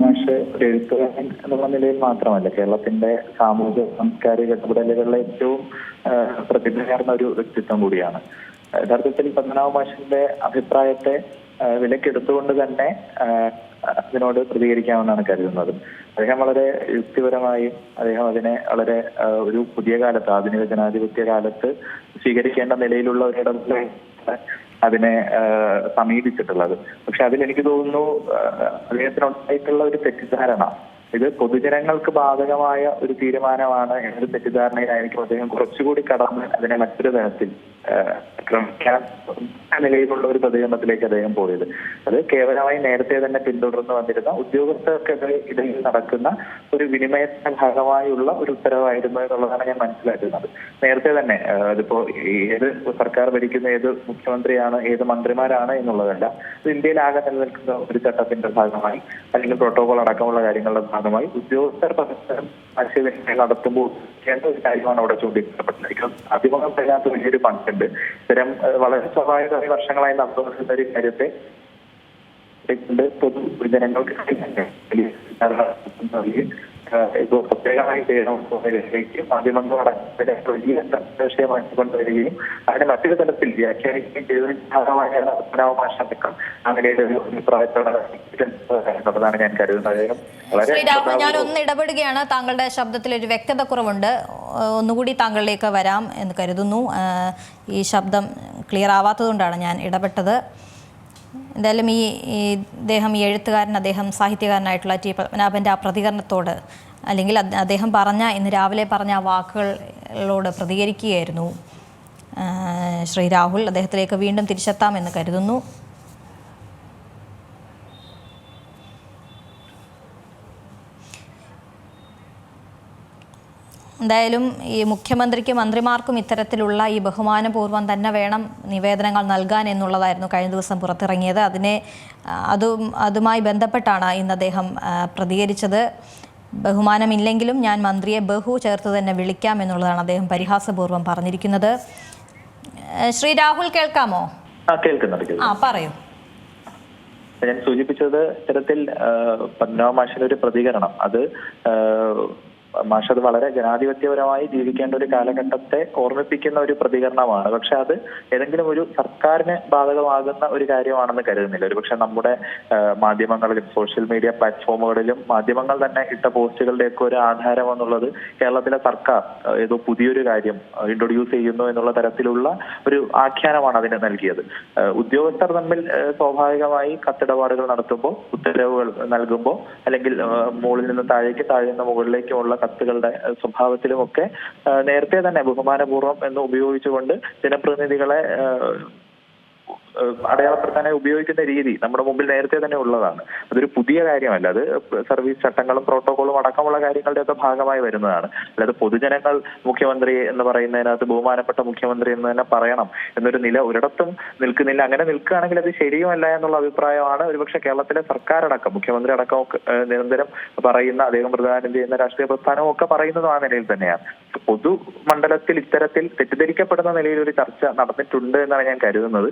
മാഷ് ഒരു എഴുത്തുകാരൻ എന്നുള്ള നിലയിൽ മാത്രമല്ല കേരളത്തിന്റെ സാമൂഹിക സാംസ്കാരിക ഇടപെടലുകളിലെ ഏറ്റവും പ്രതിഭയാർന്ന ഒരു വ്യക്തിത്വം കൂടിയാണ്. യഥാർത്ഥത്തിൽ പത്മനാഭ മാഷിന്റെ അഭിപ്രായത്തെ വിലക്കെടുത്തുകൊണ്ട് തന്നെ അതിനോട് പ്രതികരിക്കാമെന്നാണ് കരുതുന്നത്. അദ്ദേഹം വളരെ യുക്തിപരമായും അദ്ദേഹം അതിനെ വളരെ ഒരു പുതിയ കാലത്ത് ആധുനിക ജനാധിപത്യ കാലത്ത് സ്വീകരിക്കേണ്ട നിലയിലുള്ള ഒരു ഇടപെടൽ അതിനെ സമീപിച്ചിട്ടുള്ളത്. പക്ഷെ അതിൽ എനിക്ക് തോന്നുന്നു അദ്ദേഹത്തിനുണ്ടായിട്ടുള്ള ഒരു തെറ്റിദ്ധാരണ ഇത് പൊതുജനങ്ങൾക്ക് ബാധകമായ ഒരു തീരുമാനമാണ് എന്നൊരു തെറ്റിദ്ധാരണയിലായിരിക്കും അദ്ദേഹം കുറച്ചുകൂടി കടന്ന് അതിനെ മറ്റൊരു തരത്തിൽ ആ, ക്രമിക്കാൻ നിലയിലുള്ള ഒരു പ്രതികരണത്തിലേക്ക് അദ്ദേഹം പോയത്. അത് കേവലമായി നേരത്തെ തന്നെ പിന്തുടർന്ന് വന്നിരുന്ന ഉദ്യോഗസ്ഥർക്കെതിരെ ഇടയിൽ നടക്കുന്ന ഒരു വിനിമയത്തിന്റെ ഭാഗമായുള്ള ഒരു ഉത്തരവായിരുന്നു എന്നുള്ളതാണ് ഞാൻ മനസ്സിലാക്കുന്നത്. നേരത്തെ തന്നെ അതിപ്പോ ഏത് സർക്കാർ ഭരിക്കുന്ന ഏത് മുഖ്യമന്ത്രിയാണ് ഏത് മന്ത്രിമാരാണ് എന്നുള്ളതല്ല ഇത് ഇന്ത്യയിലാകെ നിലനിൽക്കുന്ന ഒരു ചട്ടത്തിന്റെ ഭാഗമായി അല്ലെങ്കിൽ പ്രോട്ടോകോൾ അടക്കമുള്ള കാര്യങ്ങളുടെ ഭാഗമായി ഉദ്യോഗസ്ഥർ പരസ്പരം ആശയവിനിമയം നടത്തുമ്പോൾ ചെയ്യേണ്ട ഒരു കാര്യമാണ് അവിടെ ചൂണ്ടിക്കാട്ടപ്പെട്ടിരിക്കുന്നത്. അഭിമുഖം തരാത്ത വലിയൊരു പങ്കുണ്ട് ഇത്തരം വളരെ സ്വാഭാവികമായി വർഷങ്ങളായി നടന്നുകൊണ്ടിരുന്ന ഒരു കാര്യത്തെ പൊതു പൊതുജനങ്ങൾക്ക് വലിയ ഇപ്പോൾ പ്രത്യേകമായി ചെയ്യണമെന്നതിലേക്ക് മാധ്യമങ്ങൾ അടക്കത്തിലെ വലിയ വിഷയമാക്കി കൊണ്ടുവരികയും അതിനെ മറ്റൊരു തലത്തിൽ വ്യാഖ്യാനിക്കുകയും ചെയ്തതിന് ഭാഗമായ പത്മനാഭ മാഷടക്കം അങ്ങനെ ഒരു അഭിപ്രായത്തോടെ എന്നുള്ളതാണ് ഞാൻ കരുതുന്നത്. വളരെ ഞാൻ ഒന്ന് ഇടപെടുകയാണ്. താങ്കളുടെ ശബ്ദത്തിൽ ഒരു വ്യക്തത കുറവുണ്ട്. ഒന്നുകൂടി താങ്കളിലേക്ക് വരാം എന്ന് കരുതുന്നു. ഈ ശബ്ദം ക്ലിയർ ആവാത്തതുകൊണ്ടാണ് ഞാൻ ഇടപെട്ടത്. എന്തായാലും ഈ ഇദ്ദേഹം ഈ എഴുത്തുകാരൻ അദ്ദേഹം സാഹിത്യകാരനായിട്ടുള്ള ടി പത്മനാഭന്റെ ആ പ്രതികരണത്തോട് അല്ലെങ്കിൽ അദ്ദേഹം പറഞ്ഞ ഇന്ന് രാവിലെ പറഞ്ഞ ആ വാക്കുകളോട് പ്രതികരിക്കുകയായിരുന്നു. ശ്രീ രാഹുൽ അദ്ദേഹത്തിലേക്ക് വീണ്ടും തിരിച്ചെത്താമെന്ന് കരുതുന്നു. എന്തായാലും ഈ മുഖ്യമന്ത്രിക്ക് മന്ത്രിമാർക്കും ഇത്തരത്തിലുള്ള ഈ ബഹുമാനപൂർവം തന്നെ വേണം നിവേദനങ്ങൾ നൽകാൻ എന്നുള്ളതായിരുന്നു കഴിഞ്ഞ ദിവസം പുറത്തിറങ്ങിയത്. അതിനെ അതും അതുമായി ബന്ധപ്പെട്ടാണ് ഇന്ന് അദ്ദേഹം പ്രതികരിച്ചത്. ബഹുമാനമില്ലെങ്കിലും ഞാൻ മന്ത്രിയെ ബഹു ചേർത്ത് തന്നെ വിളിക്കാം എന്നുള്ളതാണ് അദ്ദേഹം പരിഹാസപൂർവം പറഞ്ഞിരിക്കുന്നത്. ശ്രീ രാഹുൽ കേൾക്കാമോ? ആ പറയൂ. ഞാൻ സൂചിപ്പിച്ചത് ഇത്തരത്തിൽ പത്മനാഭ മാഷിന്റെ ഒരു പ്രതികരണം. അത് മാഷ് അത് വളരെ ജനാധിപത്യപരമായി ജീവിക്കേണ്ട ഒരു കാലഘട്ടത്തെ ഓർമ്മിപ്പിക്കുന്ന ഒരു പ്രതികരണമാണ്. പക്ഷെ അത് ഏതെങ്കിലും ഒരു സർക്കാരിന് ബാധകമാകുന്ന ഒരു കാര്യമാണെന്ന് കരുതുന്നില്ല. ഒരുപക്ഷെ നമ്മുടെ മാധ്യമങ്ങളിലും സോഷ്യൽ മീഡിയ പ്ലാറ്റ്ഫോമുകളിലും മാധ്യമങ്ങൾ തന്നെ ഇട്ട പോസ്റ്റുകളുടെയൊക്കെ ഒരു ആധാരം എന്നുള്ളത് കേരളത്തിലെ സർക്കാർ ഏതോ പുതിയൊരു കാര്യം ഇൻട്രൊഡ്യൂസ് ചെയ്യുന്നു എന്നുള്ള തരത്തിലുള്ള ഒരു ആഖ്യാനമാണ് അതിന് നൽകിയത്. ഉദ്യോഗസ്ഥർ തമ്മിൽ സ്വാഭാവികമായി കത്തിടപാടുകൾ നടത്തുമ്പോൾ ഉത്തരവുകൾ നൽകുമ്പോൾ അല്ലെങ്കിൽ മുകളിൽ നിന്ന് താഴേക്ക് താഴെ നിന്ന് മുകളിലേക്കുമുള്ള കത്തുകളുടെ സ്വഭാവത്തിലുമൊക്കെ നേരത്തെ തന്നെ ബഹുമാനപൂർവം എന്ന് ഉപയോഗിച്ചുകൊണ്ട് ജനപ്രതിനിധികളെ അടയാളപ്പെടുത്താനായി ഉപയോഗിക്കുന്ന രീതി നമ്മുടെ മുമ്പിൽ നേരത്തെ തന്നെ ഉള്ളതാണ്. അതൊരു പുതിയ കാര്യമല്ല. അത് സർവീസ് ചട്ടങ്ങളും പ്രോട്ടോകോളും അടക്കമുള്ള കാര്യങ്ങളുടെ ഒക്കെ ഭാഗമായി വരുന്നതാണ്. അല്ലാതെ പൊതുജനങ്ങൾ മുഖ്യമന്ത്രി എന്ന് പറയുന്നതിനകത്ത് ബഹുമാനപ്പെട്ട മുഖ്യമന്ത്രി എന്ന് തന്നെ പറയണം എന്നൊരു നില ഒരിടത്തും നിൽക്കുന്നില്ല. അങ്ങനെ നിൽക്കുകയാണെങ്കിൽ അത് ശരിയുമല്ല എന്നുള്ള അഭിപ്രായമാണ് ഒരുപക്ഷെ കേരളത്തിലെ സർക്കാർ അടക്കം മുഖ്യമന്ത്രി അടക്കം നിരന്തരം പറയുന്ന അദ്ദേഹം പ്രധാനം ചെയ്യുന്ന രാഷ്ട്രീയ പ്രസ്ഥാനവും ഒക്കെ പറയുന്നതും ആ നിലയിൽ തന്നെയാണ്. പൊതുമണ്ഡലത്തിൽ ഇത്തരത്തിൽ തെറ്റിദ്ധരിക്കപ്പെടുന്ന നിലയിൽ ഒരു ചർച്ച നടന്നിട്ടുണ്ട് എന്നാണ് ഞാൻ കരുതുന്നത്.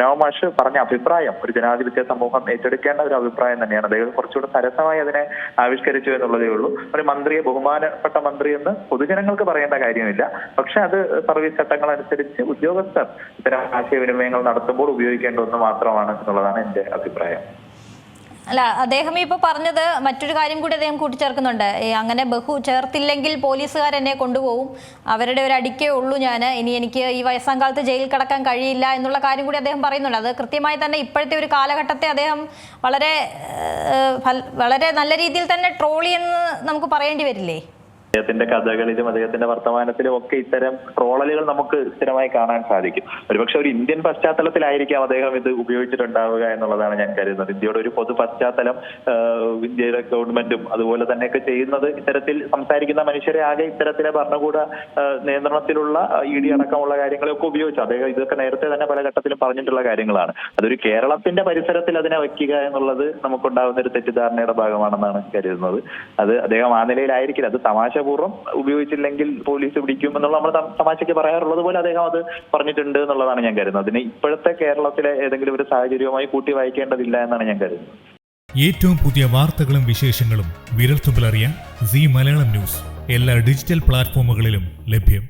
പത്മനാഭ മാഷ് പറഞ്ഞ അഭിപ്രായം ഒരു ജനാധിപത്യ സമൂഹം ഏറ്റെടുക്കേണ്ട ഒരു അഭിപ്രായം തന്നെയാണ്. അദ്ദേഹം കുറച്ചുകൂടെ സരസമായി അതിനെ ആവിഷ്കരിച്ചു എന്നുള്ളതേ ഉള്ളൂ. ഒരു മന്ത്രിയെ ബഹുമാനപ്പെട്ട മന്ത്രി എന്ന് പൊതുജനങ്ങൾക്ക് പറയേണ്ട കാര്യമില്ല. പക്ഷെ അത് സർവീസ് ചട്ടങ്ങൾ അനുസരിച്ച് ഉദ്യോഗസ്ഥർ ഇത്തരം ആശയവിനിമയങ്ങൾ നടത്തുമ്പോൾ ഉപയോഗിക്കേണ്ട ഒന്ന് മാത്രമാണ് എന്നുള്ളതാണ് എന്റെ അഭിപ്രായം. അല്ല അദ്ദേഹം ഇപ്പോൾ പറഞ്ഞത് മറ്റൊരു കാര്യം കൂടി അദ്ദേഹം കൂട്ടിച്ചേർക്കുന്നുണ്ട്. അങ്ങനെ ബഹു ചേർത്തില്ലെങ്കിൽ പോലീസുകാർ എന്നെ കൊണ്ടുപോകും. അവരുടെ ഒരു അടിക്കേ ഉള്ളൂ ഞാൻ ഇനി എനിക്ക് ഈ വയസ്സാം കാലത്ത് ജയിലിൽ കിടക്കാൻ കഴിയില്ല എന്നുള്ള കാര്യം കൂടി അദ്ദേഹം പറയുന്നുണ്ട്. അത് കൃത്യമായി തന്നെ ഇപ്പോഴത്തെ ഒരു കാലഘട്ടത്തെ അദ്ദേഹം വളരെ വളരെ നല്ല രീതിയിൽ തന്നെ ട്രോളി എന്ന് നമുക്ക് പറയേണ്ടി വരില്ലേ? അദ്ദേഹത്തിന്റെ കഥകളിലും അദ്ദേഹത്തിന്റെ വർത്തമാനത്തിലും ഒക്കെ ഇത്തരം ട്രോളലുകൾ നമുക്ക് സ്ഥിരമായി കാണാൻ സാധിക്കും. ഒരുപക്ഷെ ഒരു ഇന്ത്യൻ പശ്ചാത്തലത്തിലായിരിക്കാം അദ്ദേഹം ഇത് ഉപയോഗിച്ചിട്ടുണ്ടാവുക എന്നുള്ളതാണ് ഞാൻ കരുതുന്നത്. ഇന്ത്യയുടെ ഒരു പൊതു പശ്ചാത്തലം ഇന്ത്യയുടെ ഗവൺമെന്റും അതുപോലെ തന്നെയൊക്കെ ചെയ്യുന്നത് ഇത്തരത്തിൽ സംസാരിക്കുന്ന മനുഷ്യരെ ആകെ ഇത്തരത്തിലെ ഭരണകൂട നിയന്ത്രണത്തിലുള്ള ഇ ഡി അടക്കമുള്ള കാര്യങ്ങളൊക്കെ ഉപയോഗിച്ചു. അദ്ദേഹം ഇതൊക്കെ നേരത്തെ തന്നെ പല ഘട്ടത്തിലും പറഞ്ഞിട്ടുള്ള കാര്യങ്ങളാണ്. അതൊരു കേരളത്തിന്റെ പരിസരത്തിൽ അതിനെ വയ്ക്കുക എന്നുള്ളത് നമുക്കുണ്ടാകുന്ന ഒരു തെറ്റിദ്ധാരണയുടെ ഭാഗമാണെന്നാണ് കരുതുന്നത്. അത് അദ്ദേഹം ആ നിലയിലായിരിക്കില്ല. അത് തമാശപൂർവം ഉപയോഗിച്ചില്ലെങ്കിൽ പോലീസ് പിടിക്കും എന്നുള്ള നമ്മൾ തമാശയ്ക്ക് പറയാറുള്ളത് പോലെ അദ്ദേഹം അത് പറഞ്ഞിട്ടുണ്ട് എന്നുള്ളതാണ് ഞാൻ കരുതുന്നത്. അതിന് ഇപ്പോഴത്തെ കേരളത്തിലെ ഏതെങ്കിലും ഒരു സാഹചര്യവുമായി കൂട്ടി വായിക്കേണ്ടതില്ല എന്നാണ് ഞാൻ കരുതുന്നത്. ഏറ്റവും പുതിയ വാർത്തകളും വിശേഷങ്ങളും വിരൽത്തുമ്പിൽ അറിയാൻ സി മലയാളം ന്യൂസ്. എല്ലാ ഡിജിറ്റൽ പ്ലാറ്റ്ഫോമുകളിലും ലഭ്യം.